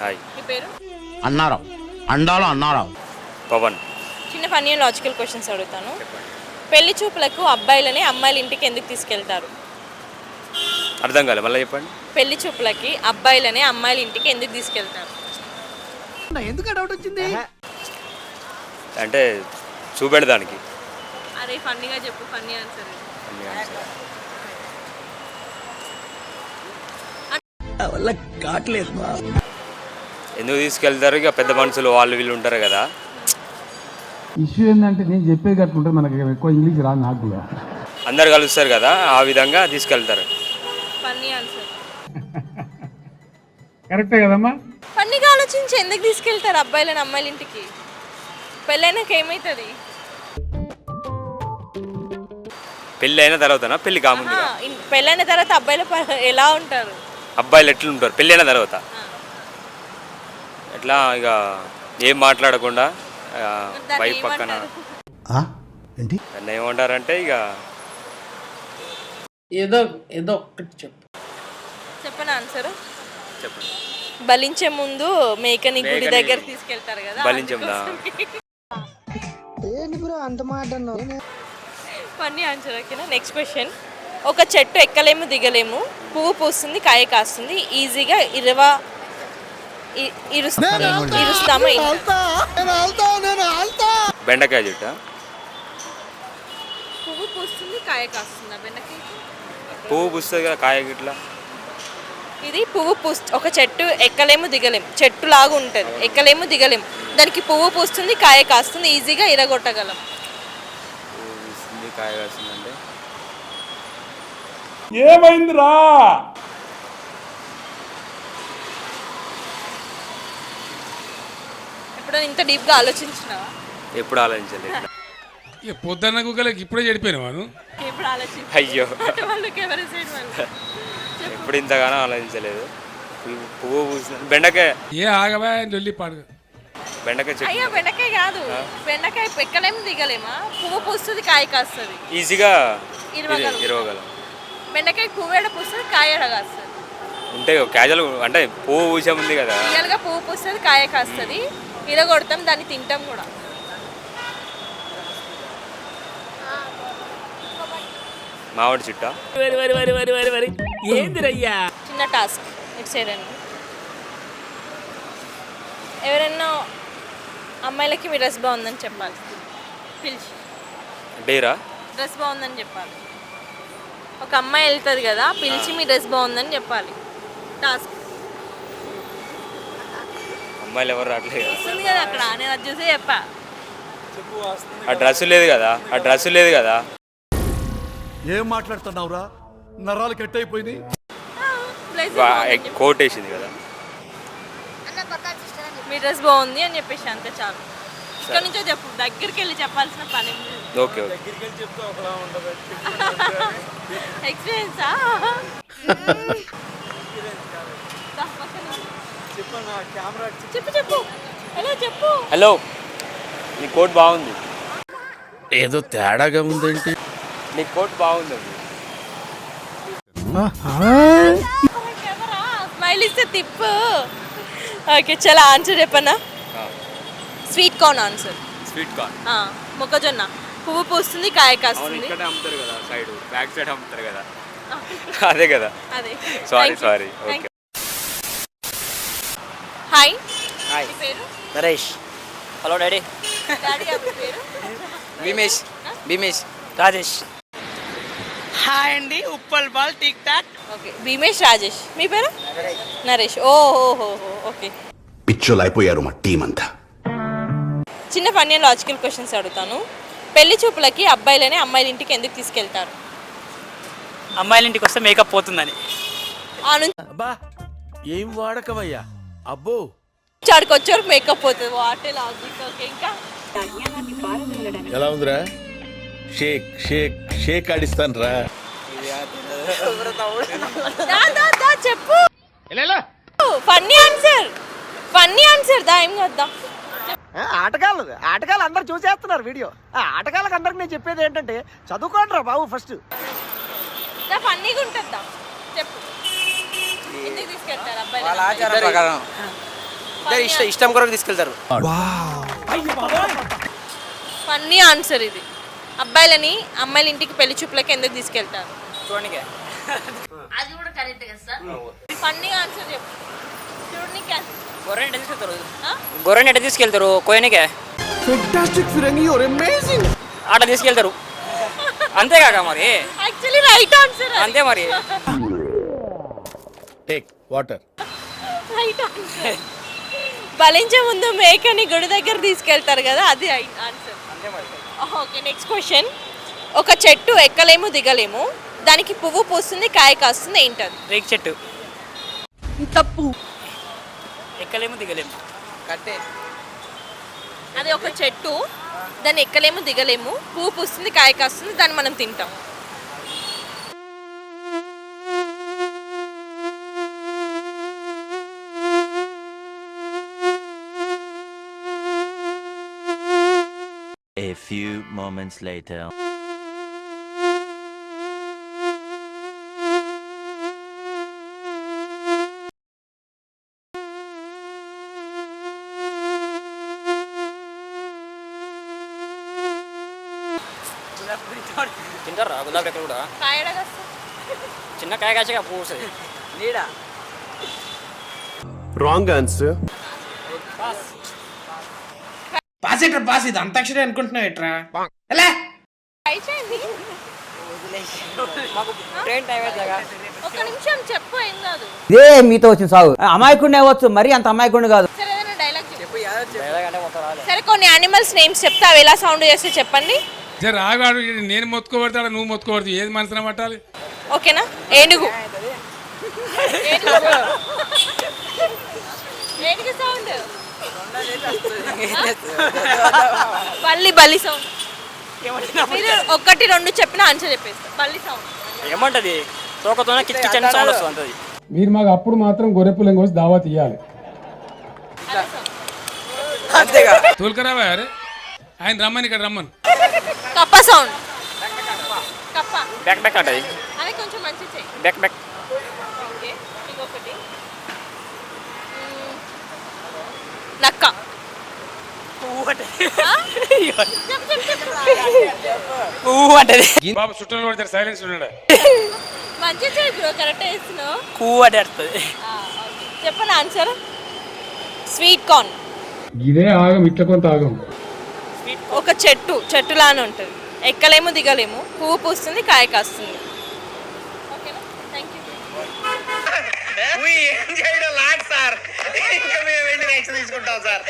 Hi మీ పేరు? అన్నారావు. అండాలో అన్నారావు. పవన్. చిన్న ఫన్నీ లాజికల్ క్వశ్చన్స్ అడుగుతాను. పెళ్ళి చూపులకు అబ్బాయిలని అమ్మాయిల ఇంటికి ఎందుకు తీసుకెళ్తారు? అర్థం కాలే మళ్ళీ చెప్పండి. పెళ్ళి చూపులకి అబ్బాయిలని అమ్మాయిల ఇంటికి ఎందుకు తీసుకెళ్తారు? అంటే చూపెడదానికి అరే ఫన్నీగా చెప్పు ఫన్నీ ఆన్సర్. అన్ని answer. ఎందుకు తీసుకెళ్తారు? ఇక పెద్ద మనుషులు వాళ్ళు వీళ్ళు ఉంటారు కదా. ఇష్యూ ఏంటంటే నేను చెప్పేది కట్టుకుంటే మనకి ఎక్కువ ఇంగ్లీష్ రాదు నాకు కూడా. అందరు కలుస్తారు కదా ఆ విధంగా తీసుకెళ్తారు. Funny answer. కరెక్టే కదమ్మా. ఫన్నీగా ఆలోచించి ఎందుకు తీసుకెళ్తారు అబ్బాయిలని అమ్మాయిల ఇంటికి పెళ్ళైనాక ఏమవుతుంది పెళ్ళి అయిన తర్వాతనా పెళ్ళి కాముందు పెళ్ళైన తర్వాత అబ్బాయిల ప- ఎలా ఉంటారు? అబ్బాయిలు ఎట్లుంటారు? పెళ్ళి అయిన తర్వాత ఎట్లా ఇక ఏం మాట్లాడకుండా వైఫ్ పక్కన? ఏంటి? దాన్ని ఏమంటారంటే ఇక ఏదో ఏదో ఒక్కటి చెప్పు. చెప్పనా ఆన్సర్ చెప్పండి. బలించే ముందు మేకని గుడి దగ్గర తీసుకెళ్తారు కదా బలించందా? ఫన్నీ ఆన్సర్ ఓకేనా నెక్స్ట్ క్వశ్చన్ ఒక చెట్టు ఎక్కలేము దిగలేము. పువ్వు పూస్తుంది కాయ కాస్తుంది. ఈజీగా ఇరవ ఇరుస్తామా బెండకాయ చుట్ట. పువ్వు పూస్తుంది కాయ కాస్తుందా బెండకాయకి? పువ్వు పుస్తుంది కదా కాయ గిట్లా. ఇది పువ్వు పూస్తు ఒక చెట్టు ఎక్కలేము దిగలేము. చెట్టు లాగా ఉంటుంది. ఎక్కలేము దిగలేము. దానికి పువ్వు పూస్తుంది కాయ కాస్తుంది ఈజీగా ఇరగొట్టగలం. పువ్వు పుస్తుంది కాయ కాస్తుందంటే. ఏమైందిరా? ఎప్పుడైనా ఇంత డీప్గా ఆలోచించినావా? ఎప్పుడు ఆలోచించలేదు. ఇక పొద్దున్న కుక్కలకి ఇప్పుడే చెడిపోయిన ఎప్పుడు ఆలోచించ అయ్యో. వాళ్ళకి ఎవరి సైడ్ వాళ్ళు. ఎప్పుడు ఇంతగానో ఆలోచించలేదు. పువ్వు పువ్వు పూస్తుంది బెండకాయ. ఏ ఆగవా లొల్లి పాడు బెండకాయ చెట్టు. అయ్యో బెండకాయ కాదు. బెండకాయ ఎక్కలేము దిగలేమా? పువ్వు పూస్తుంది కాయ కాస్తుంది. ఈజీగా ఇరవగలం. ఇర- ఇరవగలం. బెండకాయ పువ్వు ఏడ పూస్తుంది కాయ ఏడ కాస్తుంది? ఉంటే క్యాజువల్ అంటే పువ్వు పూసే ఉంది కదా. రియల్గా పువ్వు పూస్తుంది కాయ కాస్తుంది. ఇరగొడతాం దాన్ని తింటాం కూడా. మామిడి చుట్ట? చిన్న టాస్క్ ఇటు సైడ్ అండి ఎవరైనా అమ్మాయిలకి మీ డ్రెస్ బాగుందని చెప్పాలి. పిలిచి. డేరా? డ్రెస్ బాగుందని చెప్పాలి. ఒక అమ్మాయి వెళ్తుంది కదా పిలిచి మీ డ్రెస్ బాగుందని చెప్పాలి. టాస్క్. అమ్మాయిలు ఎవరు రావట్లేదు కదా. వస్తుంది కదా అక్కడ. నేను అది చూసే చెప్పా. ఆ డ్రెస్ లేదు కదా. ఆ డ్రెస్ లేదు కదా. ఏం మాట్లాడుతున్నావురా? నరాలు కట్ అయిపోయింది ప్లేస్ కోట్ వేసింది కదా. మీ డ్రెస్ బాగుంది అని చెప్పేసి అంతే చాలు. ఇక్కడ నుంచో చెప్పు. దగ్గరికి వెళ్ళి చెప్పాల్సిన పని ఓకే ఓకే. ఎక్స్పీరియన్సా చెప్పు చెప్పు. హలో చెప్పు. హలో. నీ కోట్ బాగుంది. ఏదో తేడాగా ఉందేంటి. నీ కోట్ బాగుంది కెమెరా. స్మైల్ ఇస్తే తిప్పు. ఓకే చాలా ఆన్సర్ చెప్పనా? Sweet corn answer. Sweet corn. మొక్కజొన్న. పువ్వు పూస్తుంది కాయ కాస్తుంది. ఇక్కడే అమ్ముతారు కదా సైడ్. బ్యాక్ సైడ్ అమ్ముతారు కదా. అదే కదా. అదే. Sorry sorry okay hi hi మీ పేరు? నరేష్. Hello daddy. డాడీ గారి పేరు? భీమేష్. భీమేష్. రాజేష్. హాయ్ అండి Uppal ball tick talk. Okay Bhimesh Rajesh. మీ పేరు? నరేష్. ఓ హో హో హో ఓకే. పిచ్చోలైపోయారు మా టీం అంతా. చిన్న ఫన్నీ లాజికల్ క్వశ్చన్స్ అడుగుతాను. పెళ్ళి చూపులకి అబ్బాయిలని అమ్మాయిల ఇంటికి ఎందుకు తీసుకెళ్తారు? అమ్మాయిల ఇంటికి వస్తే మేకప్ పోతుందని. ఏం వాడకవయ్యా అబ్బో. ఆడికి వచ్చే వరకు మేకప్ పోతుంది వాటే లాజిక్ ఓకే ఇంకా? ఎలా ఉందిరా? షేక్ షేక్ షేక్ ఆడిస్తాను రా. చెప్పు. ఫన్నీ ఆన్సర్ ఫన్నీ ఆన్సర్ దా ఏం కదా ఆటగాళ్ళు ఆటగాళ్ళు అందరు చూసేస్తున్నారు వీడియో. ఆ ఆటగాళ్ళకి అందరికి నేను చెప్పేది ఏంటంటే చదువుకోండి రా బాబు ఫస్ట్ ఫన్నీగా ఉంటుందా? చెప్పు. వాళ్ళ ఆచారం ప్రకారం. ఇష్టం ఇష్టం కొరకు తీసుకెళ్తారు. ఫన్నీ ఆన్సర్ ఇది. అబ్బాయిలని అమ్మాయిల ఇంటికి పెళ్ళి చూపులకి ఎందుకు తీసుకెళ్తారు? అది కూడా కరెక్ట్ కదా సార్? ఫన్నీ ఆన్సర్ చెప్పు. చూడనికి. గొర్రెని తీసుకెళ్తారు? గొర్రెని ఎట్ట తీసుకెళ్తారు? కోయనికే? ఫెంటాస్టిక్ ఫిరంగి యువర్ అమేజింగ్ ఆట తీసుకెళ్తారు. అంతేకాక మరి. యాక్చువల్లీ రైట్ ఆన్సర్ అంతే మరి. టేక్ వాటర్ రైట్ ఆన్సర్ బలించే ముందు మేకని గుడి దగ్గర తీసుకెళ్తారు కదా అది ఆన్సర్ ఓకే నెక్స్ట్ క్వశ్చన్ ఒక చెట్టు ఎక్కలేము దిగలేము. దానికి పువ్వు పూస్తుంది కాయ కాస్తుంది ఏంటది? రేక్ చెట్టు. తప్పు ఎక్కలేము దిగలేము. కట్టే. అది ఒక చెట్టు. దాన్ని ఎక్కలేము దిగలేము. పువ్వు పూస్తుంది కాయ కాస్తుంది దాన్ని మనం తింటాం. A few moments later. తింటారా గులాబీ రెక్కలు కూడా కాయడ చిన్న కాయ కాచగా పువ్వు వస్తుంది నీడా రాంగ్ ఆన్సర్ పాస్ ఎట్రా పాస్. ఇది అంతాక్షరి అనుకుంటున్నావు ఎట్రా ఎలా ట్రై చేయండి మాకు ట్రైన్ టైం అవుతుందిగా ఒక నిమిషం చెప్పు ఏం కాదు. ఇదే మీతో వచ్చిన సాగు. అమాయకుడిని అవ్వచ్చు మరి అంత అమాయకుడిని కాదు. సరే ఏదైనా డైలాగ్ చెప్పు. అంటే మొత్తం రాలే. సరే కొన్ని యానిమల్స్ నేమ్స్ చెప్తే అవి ఎలా సౌండ్ చేస్తే చెప్పండి. ఈడు నేను మొత్తుకోబడతాడా నువ్వు మొత్తుకోబడుతు ఏది మనసున పట్టాలి? ఓకేనా? ఏనుగు. ఏనుగు. ఏనుగు సౌండ్ బల్లి బల్లి సౌండ్ మీరు ఒకటి రెండు చెప్పిన ఆన్సర్ చెప్పేస్తా. బల్లి సౌండ్ ఏమంటది? తోకతోనే కిచ్ కిచ్ అని సౌండ్ వస్తుంది అంతది మీరు మాకు అప్పుడు మాత్రం గొర్రెపుల్లం కోసి దావా తీయాలి. అంతేగా. తోలుకరావా అరే ఆయన రమ్మని ఇక్కడ రమ్మని. కప్ప సౌండ్ కప్ప. బ్యాక్ బ్యాక్ అంటది. అది కొంచెం మంచి చెయ్యి బ్యాక్ బ్యాక్ ఓకే ఇంకొకటి మ్మ్. నక్క ఆ? చెప్పు, చెప్పు, చెప్పు. పువ్వు అంటది. బాబు చుట్టూ పడతారు సైలెన్స్ ఉన్నాడు? మంచి బ్రో కరెక్ట్ వేస్తున్నావు పువ్వు అంటే వస్తుంది చెప్పండి ఆన్సర్? Sweet corn. ఇదే ఆగం ఇట్ల కొంత ఆగం. ఒక చెట్టు చెట్టులానే ఉంటుంది. ఎక్కలేము దిగలేము. పువ్వు పూస్తుంది కాయ కాస్తుంది. ఓకేనా? థ్యాంక్ యూ ఏం చేయడం లాట్ సార్ ఇంకా మేము వెళ్ళి నెక్స్ట్ తీసుకుంటాం సార్